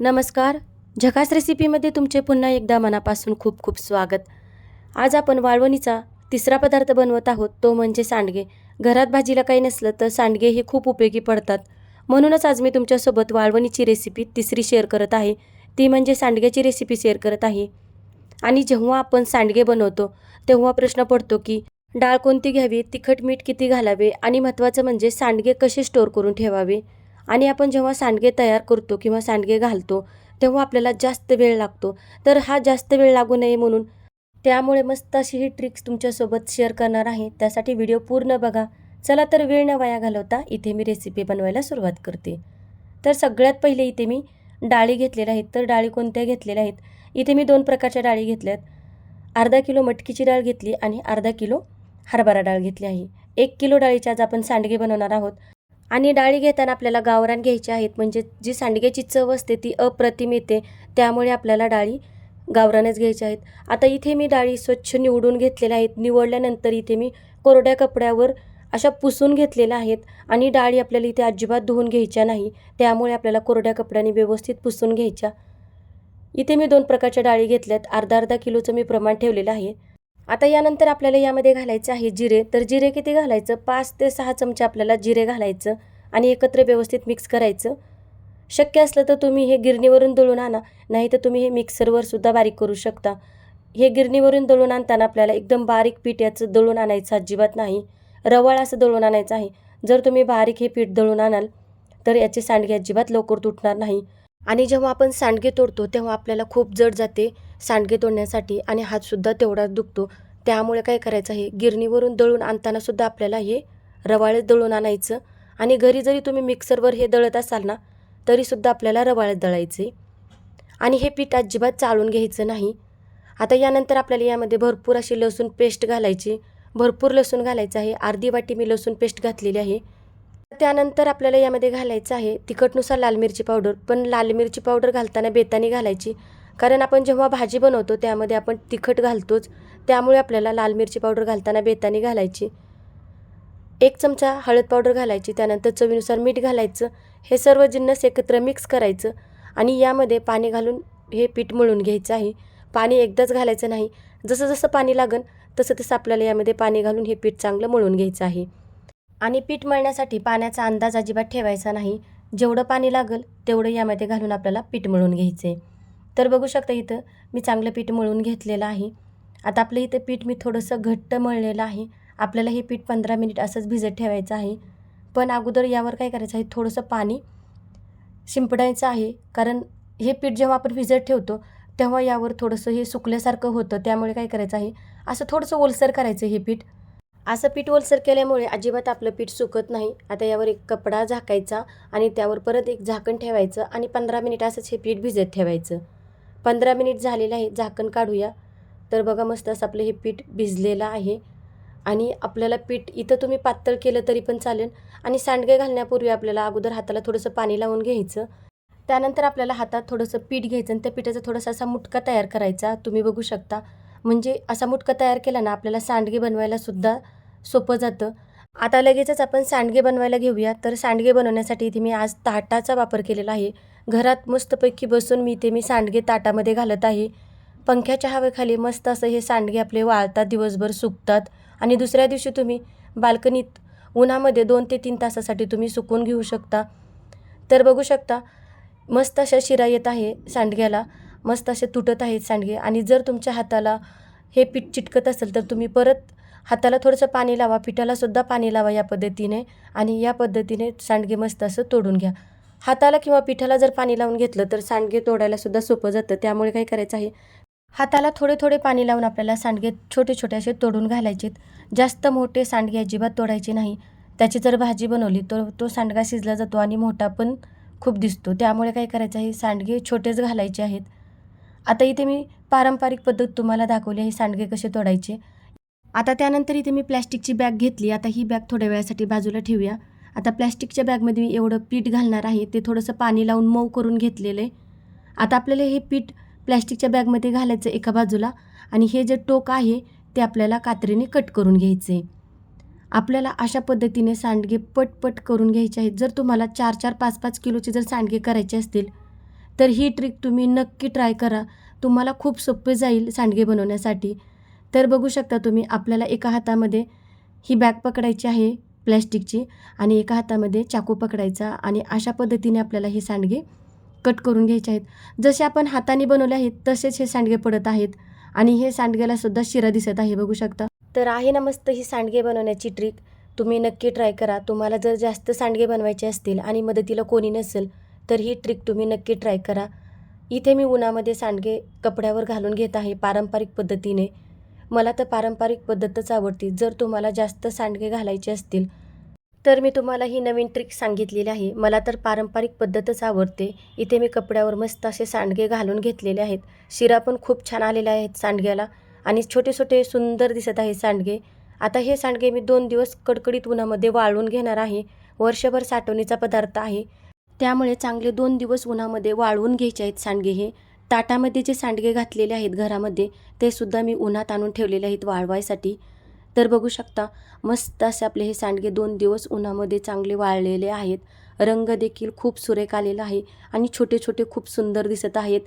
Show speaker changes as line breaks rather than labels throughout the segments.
नमस्कार. झकास रेसिपीमध्ये तुमचे पुन्हा एकदा मनापासून खूप खूप स्वागत. आज आपण वाळवणीचा तिसरा पदार्थ बनवत आहोत तो म्हणजे सांडगे. घरात भाजीला काही नसलं तर सांडगे हे खूप उपयोगी पडतात. म्हणूनच आज मी तुमच्यासोबत वाळवणीची रेसिपी तिसरी शेअर करत आहे. ती म्हणजे सांडग्याची रेसिपी शेअर करत आहे. आणि जेव्हा आपण सांडगे बनवतो तेव्हा प्रश्न पडतो की डाळ कोणती घ्यावी तिखट मीठ किती घालावे आणि महत्त्वाचं म्हणजे सांडगे कसे स्टोअर करून ठेवावे? आणि आपण जेव्हा सांडगे तयार करतो किंवा सांडगे घालतो तेव्हा आपल्याला जास्त वेळ लागतो. तर हा जास्त वेळ लागू नये म्हणून त्यामुळे मस्त अशी ही ट्रिक्स तुमच्यासोबत शेअर करणार आहे. त्यासाठी व्हिडिओ पूर्ण बघा. चला तर वेळ न वाया घालवता इथे मी रेसिपी बनवायला सुरुवात करते. तर सगळ्यात पहिले इथे मी डाळी घेतलेल्या आहेत. तर डाळी कोणत्या घेतलेल्या आहेत? इथे मी दोन प्रकारच्या डाळी घेतल्या आहेत अर्धा किलो मटकीची डाळ घेतली आणि अर्धा किलो हरभरा डाळ घेतली आहे. एक किलो डाळीचे आज आपण सांडगे बनवणार आहोत. आणि डाळी घेताना आपल्याला गावरान घ्यायची आहेत. म्हणजे जी सांडग्याची चव असते ती अप्रतिम येते. त्यामुळे आपल्याला डाळी गावरानच घ्यायच्या आहेत. आता इथे मी डाळी स्वच्छ निवडून घेतलेल्या आहेत. निवडल्यानंतर इथे मी कोरड्या कपड्यावर अशा पुसून घेतलेल्या आहेत. आणि डाळी आपल्याला इथे अजिबात धुवून घ्यायच्या नाही. त्यामुळे आपल्याला कोरड्या कपड्याने व्यवस्थित पुसून घ्यायच्या. इथे मी दोन प्रकारच्या डाळी घेतल्यात. अर्धा अर्धा किलोचं मी प्रमाण ठेवलेलं आहे. आता यानंतर आपल्याला यामध्ये घालायचं आहे जिरे. तर जिरे किती घालायचं? पाच ते सहा चमचे आपल्याला जिरे घालायचं आणि एकत्र व्यवस्थित मिक्स करायचं. शक्य असलं तर तुम्ही हे गिरणीवरून दळून आणा. नाही तर तुम्ही हे मिक्सरवर सुद्धा बारीक करू शकता. हे गिरणीवरून दळून आणताना आपल्याला एकदम बारीक पीठ याचं दळून आणायचं अजिबात नाही. रवाळ असं दळून आणायचं आहे. जर तुम्ही बारीक हे पीठ दळून आणाल तर याचे सांडगे अजिबात लवकर तुटणार नाही. आणि जेव्हा आपण सांडगे तोडतो तेव्हा आपल्याला खूप जड जाते. सांडगे तोडण्यासाठी आणि हातसुद्धा तेवढाच दुखतो. त्यामुळे काय करायचं आहे? गिरणीवरून दळून आणतानासुद्धा आपल्याला हे रवाळेच दळून आणायचं आणि घरी जरी तुम्ही मिक्सरवर हे दळत असाल ना तरीसुद्धा आपल्याला रवाळेत दळायचे. आणि हे पीठ अजिबात चाळून घ्यायचं नाही. आता यानंतर आपल्याला यामध्ये भरपूर अशी लसूण पेस्ट घालायची. भरपूर लसूण घालायचं आहे. अर्धी वाटी मी लसूण पेस्ट घातलेली आहे. त्यानंतर आपल्याला यामध्ये घालायचं आहे तिखटनुसार लाल मिरची पावडर. पण लाल मिरची पावडर घालताना बेतानी घालायची. कारण आपण जेव्हा भाजी बनवतो त्यामध्ये आपण तिखट घालतोच. त्यामुळे आपल्याला लाल मिरची पावडर घालताना बेतानी घालायची. एक चमचा हळद पावडर घालायची त्यानंतर चवीनुसार मीठ घालायचं. हे सर्व जिन्नस एकत्र मिक्स करायचं आणि यामध्ये पाणी घालून हे पीठ मळून घ्यायचं आहे. पाणी एकदाच घालायचं नाही. जसं जसं पाणी लागन तसं तसं आपल्याला यामध्ये पाणी घालून हे पीठ चांगलं मळून घ्यायचं आहे. आणि पीठ मळण्यासाठी पाण्याचा अंदाज अजिबात ठेवायचा नाही. जेवढं पाणी लागेल तेवढं यामध्ये घालून आपल्याला पीठ मळून घ्यायचं आहे तर बघू शकता इथं मी चांगलं पीठ मळून घेतलेलं आहे. आता आपलं इथं पीठ मी थोडंसं घट्ट मळलेलं आहे. आपल्याला हे पीठ पंधरा मिनिट असंच भिजत ठेवायचं आहे. पण अगोदर यावर काय करायचं आहे? थोडंसं पाणी शिंपडायचं आहे. कारण हे पीठ जेव्हा आपण भिजत ठेवतो तेव्हा यावर थोडंसं हे सुकल्यासारखं होतं. त्यामुळे काय करायचं आहे? असं थोडंसं ओलसर करायचं हे पीठ. असं पीठ ओलसर केल्यामुळे अजिबात आपलं पीठ सुकत नाही. आता यावर एक कपडा झाकायचा आणि त्यावर परत एक झाकण ठेवायचं आणि पंधरा मिनिट असंच हे पीठ भिजत ठेवायचं. पंधरा मिनिट झालेलं आहे झाकण काढूया. तर बघा मस्त असं आपलं हे पीठ भिजलेलं आहे. आणि आपल्याला पीठ इथं तुम्ही पातळ केलं तरी पण चालेल. आणि सांडगे घालण्यापूर्वी आपल्याला अगोदर हाताला थोडंसं पाणी लावून घ्यायचं. त्यानंतर आपल्याला हातात थोडंसं पीठ घ्यायचं आणि त्या पिठाचा थोडासा असा मुटका तयार करायचा. तुम्ही बघू शकता. म्हणजे असा मुटका तयार केला ना आपल्याला सांडगे बनवायला सुद्धा सोपं जातं. आता लगेचच आपण सांडगे बनवायला घेऊया. तर सांडगे बनवण्यासाठी इथे मी आज ताटाचा वापर केलेला आहे. घरात मस्तपैकी बसून मी ते मी सांडगे ताटामध्ये घालत आहे. पंख्याच्या हवेखाली मस्त असं हे सांडगे आपले वाळतात दिवसभर सुकतात. आणि दुसऱ्या दिवशी तुम्ही बाल्कनीत उन्हामध्ये दोन ते तीन तासासाठी तुम्ही सुकून घेऊ शकता. तर बघू शकता मस्त अशा शिरा येत आहे सांडग्याला. मस्त असे तुटत आहेत सांडगे. आणि जर तुमच्या हाताला हे पीठ चिटकत असेल तर तुम्ही परत हाताला थोडंसं पाणी लावा. पिठाला सुद्धा पाणी लावा या पद्धतीने. आणि या पद्धतीने सांडगे मस्त असं तोडून घ्या. हाताला किंवा पिठाला जर पाणी लावून घेतलं तर सांडगे तोडायला सुद्धा सोपं जातं. त्यामुळे काय करायचं आहे? हाताला थोडे थोडे पाणी लावून आपल्याला सांडगे छोटे छोटे असे तोडून घालायचे जास्त मोठे सांडगे अजिबात तोडायचे नाही. त्याची जर भाजी बनवली तर तो सांडगा शिजला जातो आणि मोठा पण खूप दिसतो. त्यामुळे काय करायचं आहे? सांडगे छोटेच घालायचे आहेत. आता इथे मी पारंपरिक पद्धत तुम्हाला दाखवली आहे सांडगे कसे तोडायचे. आता त्यानंतर इथे मी प्लॅस्टिकची बॅग घेतली. आता ही बॅग थोड्या वेळासाठी बाजूला ठेवूया. आता प्लॅस्टिकच्या बॅगमध्ये मी एवढं पीठ घालणार आहे ते थोडंसं पाणी लावून मऊ करून घेतलेलं आहे. आता आपल्याला हे पीठ प्लॅस्टिकच्या बॅगमध्ये घालायचं एका बाजूला आणि हे जे टोक आहे ते आपल्याला कात्रीने कट करून घ्यायचं आहे. आपल्याला अशा पद्धतीने सांडगे पटपट करून घ्यायचे आहेत. जर तुम्हाला चार चार पाच पाच किलोचे जर सांडगे करायचे असतील तर ही ट्रिक तुम्ही नक्की ट्राय करा. तुम्हाला खूप सोपे जाईल सांडगे बनवण्यासाठी. तर बघू शकता तुम्ही आपल्याला एका हातामध्ये ही बॅग पकडायची आहे. प्लॅस्टिकची आणि एका हातामध्ये चाकू पकडायचा आणि अशा पद्धतीने आपल्याला हे सांडगे कट करून घ्यायचे आहेत. जसे आपण हाताने बनवले आहेत तसेच हे सांडगे पडत आहेत आणि हे सांडग्याला सुद्धा शिरा दिसत आहे बघू शकता. तर आहे ना मस्त ही सांडगे बनवण्याची ट्रिक तुम्ही नक्की ट्राय करा. तुम्हाला जर जास्त सांडगे बनवायचे असतील आणि मदतीला कोणी नसेल तर ही ट्रिक तुम्ही नक्की ट्राय करा. इथे मी उन्हामध्ये सांडगे कपड्यावर घालून घेत आहे पारंपरिक पद्धतीने. मला तर पारंपरिक पद्धतच आवडते. जर तुम्हाला जास्त सांडगे घालायचे असतील तर मी तुम्हाला ही नवीन ट्रिक सांगितलेली आहे. मला तर पारंपरिक पद्धतच आवडते. इथे मी कपड्यावर मस्त असे सांडगे घालून घेतलेले आहेत. शिरा पण खूप छान आलेल्या आहेत सांडग्याला आणि छोटे छोटे सुंदर दिसत आहे सांडगे. आता हे सांडगे मी दोन दिवस कडकडीत उन्हामध्ये वाळून घेणार आहे. वर्षभर साठवणीचा पदार्थ आहे. त्यामुळे चांगले दोन दिवस उन्हामध्ये वाळवून घ्यायचे आहेत सांडगे हे. ताटामध्ये जे सांडगे घातलेले आहेत घरामध्ये ते सुद्धा मी उन्हात आणून ठेवलेले आहेत वाळवायसाठी. तर बघू शकता मस्त असे आपले हे सांडगे दोन दिवस उन्हामध्ये चांगले वाळलेले आहेत. रंग देखील खूप सुरेख आलेला आहे आणि छोटे छोटे खूप सुंदर दिसत आहेत.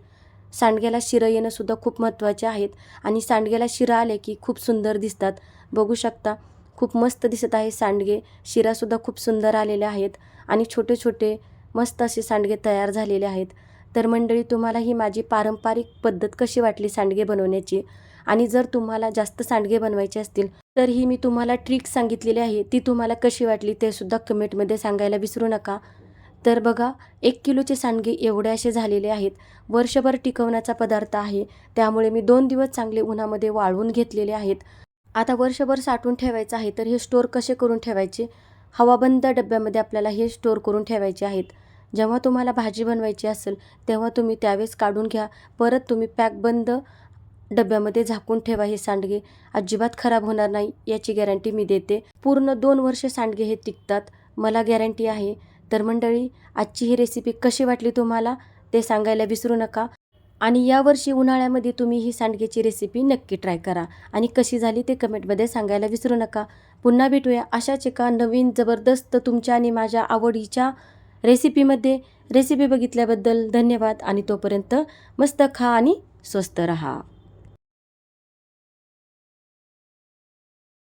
सांडग्याला शिरं येणंसुद्धा खूप महत्त्वाचे आहेत आणि सांडग्याला शिरा आले की खूप सुंदर दिसतात. बघू शकता खूप मस्त दिसत आहे सांडगे. शिरासुद्धा खूप सुंदर आलेले आहेत आणि छोटे छोटे मस्त असे सांडगे तयार झालेले आहेत. तर मंडळी तुम्हाला ही माझी पारंपरिक पद्धत कशी वाटली सांडगे बनवण्याची? आणि जर तुम्हाला जास्त सांडगे बनवायचे असतील तर ही मी तुम्हाला ट्रिक सांगितलेली आहे ती तुम्हाला कशी वाटली ते सुद्धा कमेंटमध्ये सांगायला विसरू नका. तर बघा एक किलोचे सांडगे एवढे असे झालेले आहेत. वर्षभर टिकवण्याचा पदार्थ आहे. त्यामुळे मी दोन दिवस चांगले उन्हामध्ये वाळवून घेतलेले आहेत. आता वर्षभर साठवून ठेवायचं आहे तर हे स्टोअर कसे करून ठेवायचे? हवाबंद डब्यामध्ये आपल्याला हे स्टोअर करून ठेवायचे आहेत. जेव्हा तुम्हाला भाजी बनवायची असेल तेव्हा तुम्ही त्यावेळेस काढून घ्या. परत तुम्ही पॅकबंद डब्यामध्ये झाकून ठेवा हे सांडगे. अजिबात खराब होणार नाही याची गॅरंटी मी देते. पूर्ण दोन वर्ष सांडगे हे टिकतात मला गॅरंटी आहे. तर मंडळी आजची ही रेसिपी कशी वाटली तुम्हाला ते सांगायला विसरू नका. आणि यावर्षी उन्हाळ्यामध्ये तुम्ही ही सांडग्याची रेसिपी नक्की ट्राय करा. आणि कशी झाली ते कमेंटमध्ये सांगायला विसरू नका. पुन्हा भेटूया अशाच एका नवीन जबरदस्त तुमच्या आणि माझ्या आवडीच्या रेसिपीमध्ये रेसिपी बघितल्याबद्दल धन्यवाद आणि तोपर्यंत मस्त खा आणि स्वस्त रहा.